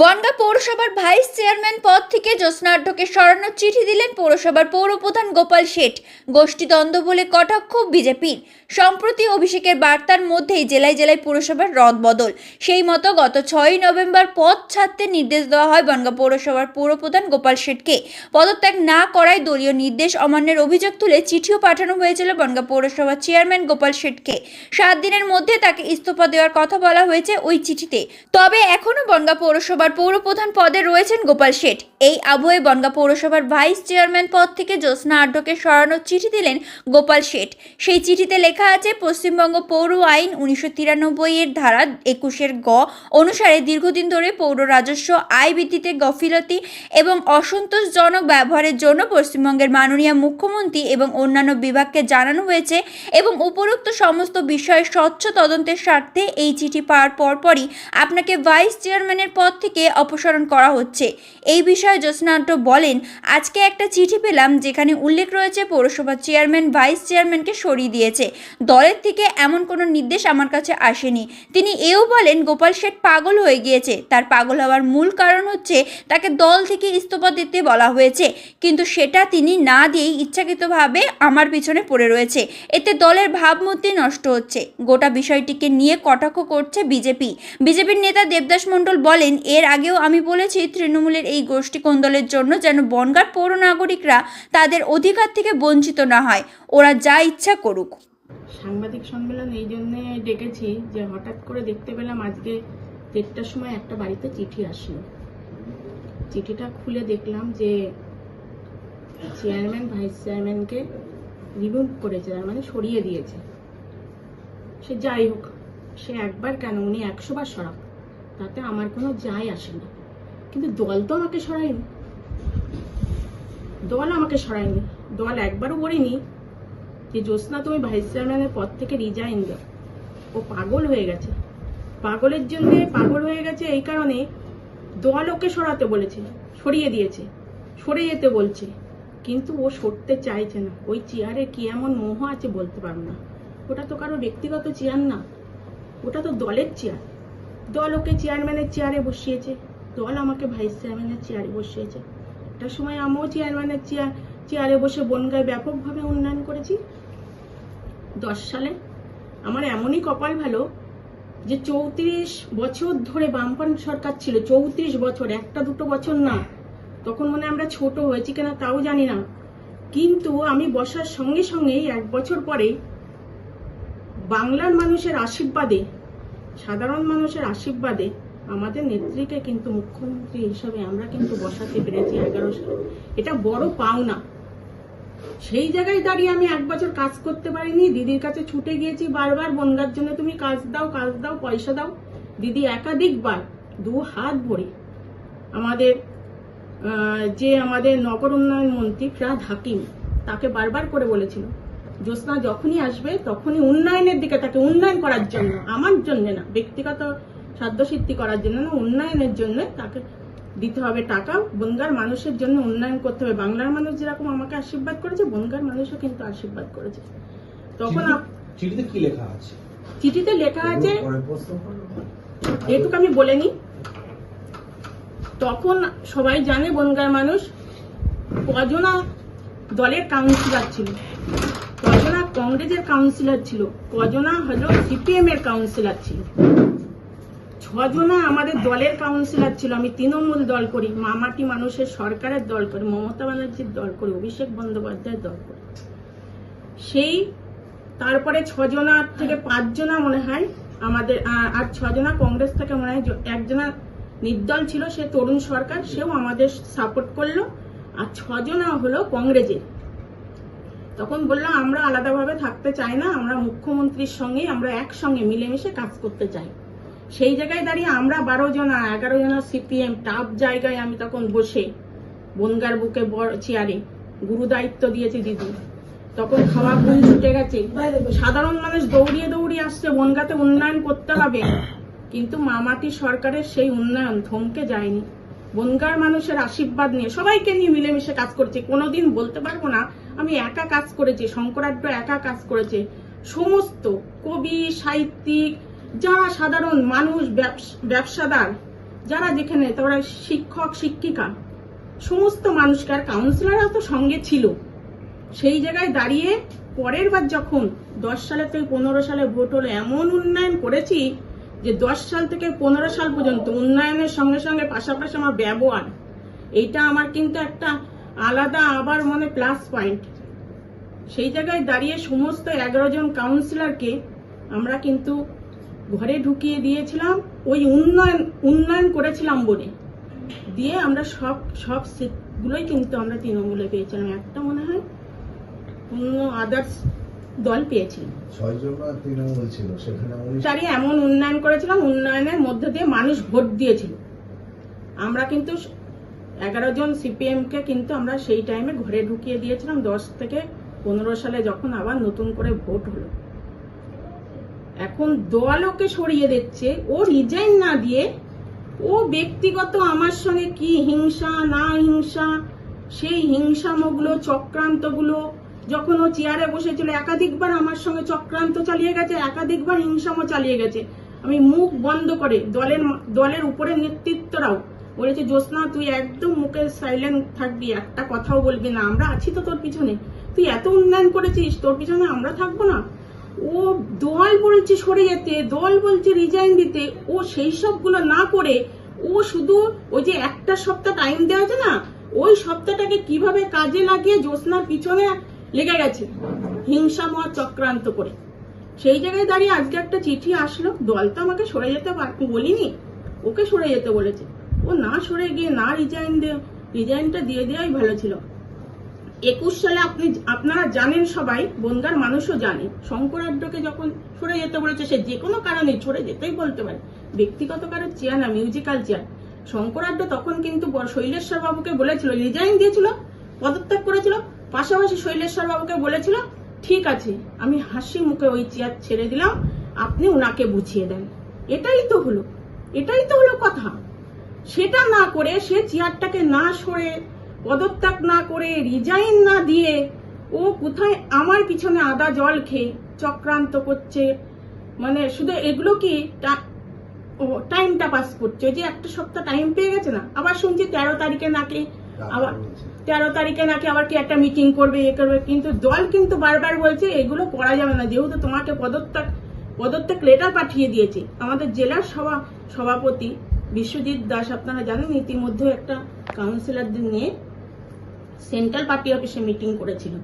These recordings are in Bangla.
বনগাঁ পৌরসভার ভাইস চেয়ারম্যান পদ থেকে জ্যোৎস্নাঢ্যকে সরানোর চিঠি দিলেন পৌরসভার পৌরপ্রধান গোপাল শেঠ। গোষ্ঠীদ্বন্দ্ব বলে কটাক্ষ বিজেপির। সম্প্রতি অভিষেকের বার্তার মধ্যেই জেলায় জেলায় পুরসভার রদবদল সেই মতো গত ছয়ই নভেম্বর পদ ছাড়তে নির্দেশ দেওয়া হয় বনগাঁ পৌরসভার পৌরপ্রধান গোপাল শেঠকে। পদত্যাগ না করায় দলীয় নির্দেশ অমান্যের অভিযোগ তুলে চিঠিও পাঠানো হয়েছিল বনগাঁ পৌরসভার চেয়ারম্যান গোপাল শেঠকে। সাত দিনের মধ্যে তাকে ইস্তফা দেওয়ার কথা বলা হয়েছে ওই চিঠিতে। তবে এখনও বনগাঁ পৌরসভার পৌরপ্রধান পদে রয়েছেন গোপাল শেঠ। এই আবহে বনগাঁ পৌরসভার ভাইস চেয়ারম্যান পদ থেকে জ্যোৎস্না আড্ডকে সরানোর চিঠি দিলেন গোপাল শেঠ। সেই চিঠিতে লেখা আছে, পশ্চিমবঙ্গ পৌর আইন উনিশশো তিরানব্বই এর ধারা একুশের গ অনুসারে দীর্ঘদিন ধরে পৌর রাজস্ব, আয় বৃদ্ধিতে গফিলতি এবং অসন্তোষজনক ব্যবহারের জন্য পশ্চিমবঙ্গের মাননীয় মুখ্যমন্ত্রী এবং অন্যান্য বিভাগকে জানানো হয়েছে এবং উপরোক্ত সমস্ত বিষয়ে স্বচ্ছ তদন্তের স্বার্থে এই চিঠি পাওয়ার পরপরই আপনাকে ভাইস চেয়ারম্যানের পদ থেকে অপসারণ করা হচ্ছে? এই বিষয়ে জ্যোৎস্নাট বলেন, আজকে একটা চিঠি পেলাম যেখানে উল্লেখ রয়েছে, পৌরসভার চেয়ারম্যান, ভাইস চেয়ারম্যানকে সরিয়ে দিয়েছে। দলের থেকে এমন কোনো নির্দেশ আমার কাছে আসেনি। তিনি এও বলেন, গোপাল শেঠ পাগল হয়ে গিয়েছে। তার পাগল হওয়ার মূল কারণ হচ্ছে, তাকে দল থেকে ইস্তফা দিতে বলা হয়েছে। কিন্তু সেটা তিনি না দিয়েই ইচ্ছাকৃতভাবে আমার পিছনে পড়ে রয়েছে। এতে দলের ভাবমূর্তি নষ্ট হচ্ছে। গোটা বিষয়টিকে নিয়ে কটাক্ষ করছে বিজেপি। বিজেপির নেতা দেবদাস মণ্ডল বলেন, এর আগেও আমি বলেছি তৃণমূলের এই গোষ্ঠী কোন্দলের জন্য যেন বনগার পৌর নাগরিকরা তাদের অধিকার থেকে বঞ্চিত না হয়। ওরা যা ইচ্ছা করুক। সাংবাদিক সম্মেলন এই জন্যে ডেকেছি যে হঠাৎ করে দেখতে পেলাম আজকে দেড়টার সময় একটা বাড়িতে চিঠি আসলো। চিঠিটা খুলে দেখলাম যে চেয়ারম্যান ভাইস চেয়ারম্যানকে রিমুভ করেছে, তার মানে সরিয়ে দিয়েছে। সে যাই হোক, সে একবার কেন উনি একশো বার সরাক তাতে আমার কোনো যায় আসে না। কিন্তু দল তো আমাকে সরায়নি। দল আমাকে সরায়নি। দল একবারও বলিনি যে, জ্যোৎস্না, তুমি ভাইস চেয়ারম্যানের পদ থেকে রিজাইন দাও। ও পাগল হয়ে গেছে। পাগলের জন্য পাগল হয়ে গেছে এই কারণে দল ওকে সরাতে বলেছে, সরিয়ে দিয়েছে, সরে যেতে বলছে। কিন্তু ও সরতে চাইছে না। ওই চেয়ারে কি এমন মোহ আছে বলতে পারব না। ওটা তো কারও ব্যক্তিগত চেয়ার না। ওটা তো দলের চেয়ার। দল ওকে চেয়ারম্যানের চেয়ারে বসিয়েছে। দল আমাকে ভাইস চেয়ারম্যানের চেয়ারে বসিয়েছে। একটা সময় আমিও চেয়ারম্যানের চেয়ার, চেয়ারে বসে বনগায় ব্যাপকভাবে উন্নয়ন করেছি। দশ সালে। আমার এমনই কপাল ভালো যে চৌত্রিশ বছর ধরে বামপান সরকার ছিল। চৌত্রিশ বছর, একটা দুটো বছর না। তখন মনে আমরা ছোট হয়েছি কিনা তাও জানি না। কিন্তু আমি বসার সঙ্গে সঙ্গেই এক বছর পরে বাংলার মানুষের আশীর্বাদে, সাধারণ মানুষের আশীর্বাদে আমাদের নেত্রীকে কিন্তু মুখ্যমন্ত্রী হিসাবে আমরা কিন্তু বসাতে পেরেছি এগারো সালে। এটা বড় পাওনা। সেই জায়গায় দাঁড়িয়ে আমি এক বছর কাজ করতে পারিনি। দিদির কাছে ছুটে গিয়েছি বারবার, বনগার জন্য তুমি কাজ দাও কাজ দাও, পয়সা দাও। দিদি একাধিকবার দু হাত ভরে আমাদের যে আমাদের নগর উন্নয়ন মন্ত্রী ফিরাদ হাকিম তাকে বারবার করে বলেছিল জ্যোৎস্না যখনই আসবে তখনই উন্নয়নের দিকে তাকে উন্নয়ন করার জন্য আমার জন্য না ব্যক্তিগত সাধ্যসিদ্ধি করার জন্য না উন্নয়নের জন্য তাকে দিতে হবে টাকা। বনগার মানুষের জন্য উন্নয়ন করতে হবে। বাংলার মানুষ যেরকম আমাকে আশীর্বাদ করেছে বনগার মানুষও কিন্তু আশীর্বাদ করেছে। তখন চিঠিতে কি লেখা আছে? চিঠিতে লেখা আছে এটুকু আমি বলে নিই। তখন সবাই জানে বনগার মানুষ কজনা দলের কাউন্সিলর ছিল। কজনা কংগ্রেসের কাউন্সিলর ছিল। কজনা হলো সিপিএম এর কাউন্সিলর ছিল। ছজনা আমাদের দলের কাউন্সিলর ছিল। আমি তৃণমূল দল করি, মামাটি মানুষের সরকারের দল করি, মমতা ব্যানার্জির দল করি, অভিষেক বন্দ্যোপাধ্যায়ের দল করি। সেই তারপরে ছজনা থেকে পাঁচজনা মনে হয় আমাদের আর ছজনা কংগ্রেস থেকে মনে হয় একজনা নির্দল ছিল সে তরুণ সরকার সেও আমাদের সাপোর্ট করল। আর ছজনা হলো কংগ্রেসের। তখন বললাম আমরা আলাদাভাবে থাকতে চাই না আমরা মুখ্যমন্ত্রীর সঙ্গেই আমরা একসঙ্গে মিলেমিশে কাজ করতে চাই। সেই জায়গায় দাঁড়িয়ে আমরা বারো জনা এগারো জনা সিপিএম টাপ জায়গায় আমি তখন বসে বনগার বুকে চেয়ারে গুরু দায়িত্ব দিয়েছি দিদি। তখন খাওয়া ঘুম ছুটে গেছে। সাধারণ মানুষ দৌড়িয়ে দৌড়িয়ে আসছে বনগাতে উন্নয়ন করতে হবে। কিন্তু মামাটি সরকারের সেই উন্নয়ন থমকে যায়নি। বনগার মানুষের আশীর্বাদ নিয়ে সবাইকে নিয়ে মিলেমিশে কাজ করছে। কোনোদিন বলতে পারব না, আমি একা কাজ করেছি শঙ্করাঢ্য একা কাজ করেছে। সমস্ত কবি, সাহিত্যিক, যারা সাধারণ মানুষ, ব্যবস- ব্যবসাদার, যারা যেখানে তারা শিক্ষক, শিক্ষিকা, সমস্ত মানুষকে আর তো সঙ্গে ছিল। সেই জায়গায় দাঁড়িয়ে পরের বার যখন দশ সালে থেকে পনেরো সালে ভোট হলো, এমন উন্নয়ন করেছি যে দশ সাল থেকে পনেরো সাল পর্যন্ত উন্নয়নের সঙ্গে সঙ্গে পাশাপাশি আমার ব্যবহার, এইটা আমার কিন্তু একটা আলাদা আবার মনে প্লাস পয়েন্ট সেই জায়গায় দাঁড়িয়ে সমস্ত এগারো জন কাউন্সিলরকে আমরা কিন্তু ঘরে ঢুকিয়ে দিয়েছিলাম, ওই উন্নয়ন উন্নয়ন করেছিলাম বলে। দিয়ে আমরা সব সব সিটগুলোই কিন্তু আমরা তৃণমূলে পেয়েছিলাম। একটা মনে হয় অন্য আদার্স দল পেয়েছিল ছয়জন না তৃণমূল ছিল সেখানে উনিশ তারই এমন উন্নয়ন করেছিলাম উন্নয়নের মধ্যে দিয়ে মানুষ ভোট দিয়েছিল। আমরা কিন্তু এগারো জন সিপিএম কে কিন্তু আমরা সেই টাইমে ঘরে ঢুকিয়ে দিয়েছিলাম দশ থেকে পনেরো সালে যখন আবার নতুন করে ভোট হলো। এখন দল ওকে সরিয়ে দিচ্ছে ও রিজাইন না দিয়ে ও ব্যক্তিগত আমার সঙ্গে কি হিংসা না হিংসা সেই হিংসামগুলো চক্রান্তগুলো যখন ও চেয়ারে বসেছিল, একাধিকবার আমার সঙ্গে চক্রান্ত চালিয়ে গেছে, একাধিকবার হিংসামও চালিয়ে গেছে। আমি মুখ বন্ধ করে দলের দলের উপরে নেতৃত্বরাও বলেছে, জ্যোৎস্না, তুই একদম মুখে সাইলেন্ট থাকবি, একটা কথাও বলবি না। আমরা আছি তো তোর পিছনে। তুই এত উন্নয়ন করেছিস, তোর পিছনে আমরা থাকব না। ও দল বলছে সরে যেতে, দল বলছে রিজাইন দিতে। ও সেই সবগুলো না করে, ও শুধু ওই যে একটা সপ্তাহ টাইম দেওয়া আছে না, ওই সপ্তাহটাকে কীভাবে কাজে লাগিয়ে জ্যোৎস্নার পিছনে লেগে গেছে। হিংসাময় চক্রান্ত করে। সেই জায়গায় দাঁড়িয়ে আজকে একটা চিঠি আসলো। দল তো আমাকে সরে যেতে পার- বলিনি, ওকে সরে যেতে বলেছে। ও না সরে গিয়ে না রিজাইন দিয়ে রিজাইনটা দিয়ে দেওয়াই ভালো ছিল। একুশ সালে আপনি আপনারা জানেন সবাই, বনগার মানুষও জানে। শঙ্করাড্ডকে যখন সরে যেতে বলেছে, সে যে কোনো কারণে সরে যেতেই বলতে পারে। ব্যক্তিগত কারোর চেয়ার না মিউজিক্যাল চেয়ার শঙ্করাড্ড তখন কিন্তু বর- শৈলেশ্বর বাবুকে বলেছিল রিজাইন দিয়েছিল, পদত্যাগ করেছিল। পাশাপাশি শৈলেশ্বর বাবুকে বলেছিল, ঠিক আছে, আমি হাসি মুখে ওই চেয়ার ছেড়ে দিলাম, আপনি ওনাকে বুঝিয়ে দেন। এটাই তো হলো, এটাই তো হলো কথা। সেটা না করে সে চেয়ারটাকে না সরে, পদত্যাগ না করে রিজাইন না দিয়ে ও কোথায় আমার পিছনে আদা জল খেয়ে চক্রান্ত করছে। মানে শুধু এগুলো কি টাইমটা পাস করছে? যে একটা সপ্তাহ টাইম পেয়ে গেছে না? আবার শুনছি তেরো তারিখে নাকি আবার তেরো তারিখে নাকি আবার কি একটা মিটিং করবে, এ করবে, কিন্তু দল কিন্তু বারবার বলছে এগুলো করা যাবে না, যেহেতু তোমাকে পদত্যাগ পদত্যাগ লেটার পাঠিয়ে দিয়েছে। আমাদের জেলার সভা, সভাপতি বিশ্বজিৎ দাস, আপনারা জানেন, ইতিমধ্যে একটা কাউন্সিলরদের নিয়ে সেন্ট্রাল পার্টি অফিসে মিটিং করেছিল।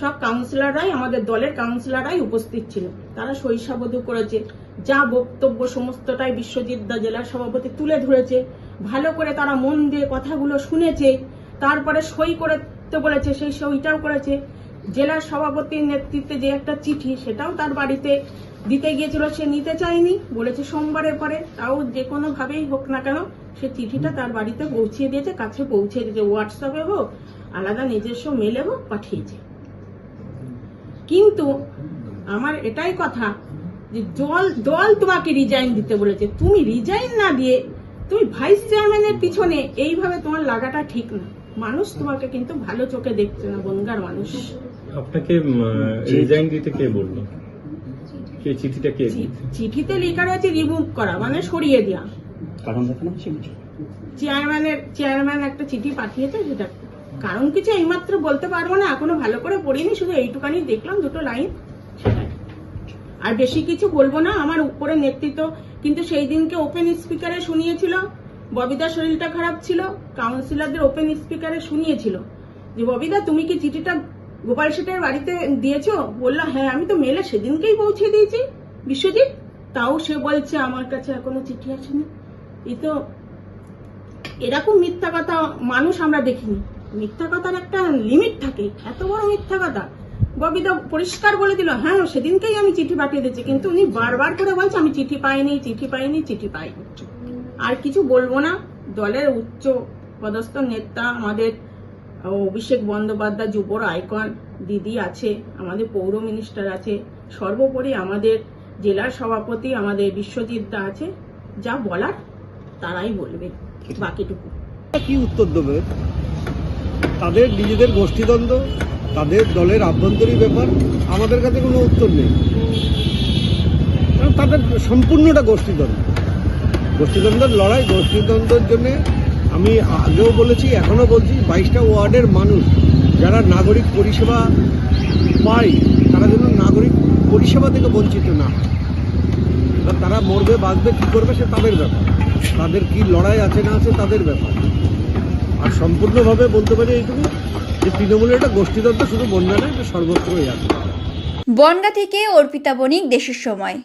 সব কাউন্সিলররাই আমাদের দলের কাউন্সিলররাই উপস্থিত ছিল। তারা শৈশাবধু করেছে। যা বক্তব্য সমস্তটাই বিশ্বজিৎ দা জেলার সভাপতি তুলে ধরেছে। ভালো করে তারা মন দিয়ে কথাগুলো শুনেছে। তারপরে সই করতে বলেছে, সেই সইটাও করেছে। জেলার সভাপতির নেতৃত্বে যে একটা চিঠি, সেটাও তার বাড়িতে দিতে গিয়েছিল। সে নিতে চায়নি, বলেছে সোমবারের পরে। তাও যে কোনো ভাবেই হোক না কেন, সে চিঠিটা তার বাড়িতে পৌঁছিয়ে দিয়েছে, কাছে পৌঁছে দিয়েছে। হোয়াটসঅ্যাপে হোক, আলাদা নিজস্ব মেলে হোক, পাঠিয়েছে। কিন্তু আমার এটাই কথা যে দল দল তোমাকে রিজাইন দিতে বলেছে। তুমি রিজাইন না দিয়ে তুমি ভাইস চেয়ারম্যানের পিছনে এইভাবে তোমার লাগাটা ঠিক না। মানুষ তোমাকে কিন্তু ভালো চোখে দেখছে না বনগার মানুষ। আপনাকে রিজাইন দিতে কে বলল? কে চিঠিটা কে চিঠিতে লেখা রয়েছে রিমুভ করা মানে সরিয়ে দেওয়া কারণ দেখানো চেয়ারম্যানের চেয়ারম্যান একটা চিঠি পাঠিয়েছে সেটা কারণ কিছু এইমাত্র বলতে পারব না, এখনও ভালো করে পড়িনি, শুধু এইটুকানি দেখলাম, দুটো লাইন আর বেশি কিছু বলব না, আমার উপরে নেতৃত্ব, কিন্তু সেই দিনকে ওপেন স্পিকারে শুনিয়েছিল ববিদার শরীরটা খারাপ ছিল কাউন্সিলরদের ওপেন স্পিকারে শুনিয়েছিল। যে ববিদা তুমি কি চিঠিটা গোপাল শেঠের বাড়িতে দিয়েছ? বলল হ্যাঁ আমি তো মেলে সেদিনকেই পৌঁছে দিয়েছি। বিশ্বজিৎ, তাও সে বলছে, আমার কাছে এখনও চিঠি আসেনি। এই তো এরকম মিথ্যা কথা মানুষ আমরা দেখিনি। মিথ্যা কথার একটা লিমিট থাকে। এত বড় মিথ্যা কথা ববিদা পরিষ্কার বলে দিল হ্যাঁ সেদিনকেই আমি চিঠি পাঠিয়ে দিচ্ছি কিন্তু উনি বারবার করে বলছে আমি চিঠি পাইনি চিঠি পাইনি চিঠি পাইনি। আর কিছু বলব না। দলের উচ্চ পদস্থ নেতা আমাদের অভিষেক বন্দ্যোপাধ্যায় যুবর আইকন দিদি আছে আমাদের পৌর মিনিস্টার আছে সর্বোপরি আমাদের জেলার সভাপতি আমাদের বিশ্বজিৎ দা আছে যা বলার তারাই বলবে বাকিটুকু। কি উত্তর দেবে? তাদের নিজেদের গোষ্ঠীদ্বন্দ্ব, তাদের দলের আভ্যন্তরীণ ব্যাপার, আমাদের কাছে কোনো উত্তর নেই। কারণ তাদের সম্পূর্ণটা গোষ্ঠীদ্বন্দ্ব। গোষ্ঠীদ্বন্দ্বের লড়াই, গোষ্ঠীদ্বন্দ্বের জন্য আমি আগেও বলেছি, এখনও বলছি, বাইশটা ওয়ার্ডের মানুষ যারা নাগরিক পরিষেবা পায়, তারা যেন নাগরিক পরিষেবা থেকে বঞ্চিত না হয়। তারা মরবে, বাঁচবে, কী করবে, সে তাদের ব্যাপার। তাদের কি লড়াই আছে না আছে তাদের ব্যাপার। আর সম্পূর্ণভাবে বলতে পারি এইটুকু, যে তৃণমূলের একটা গোষ্ঠীতন্ত্র শুধু বন্যা নয় সর্বত্রই আছে বনগা থেকে অর্পিতা বণিক, দেশের সময়।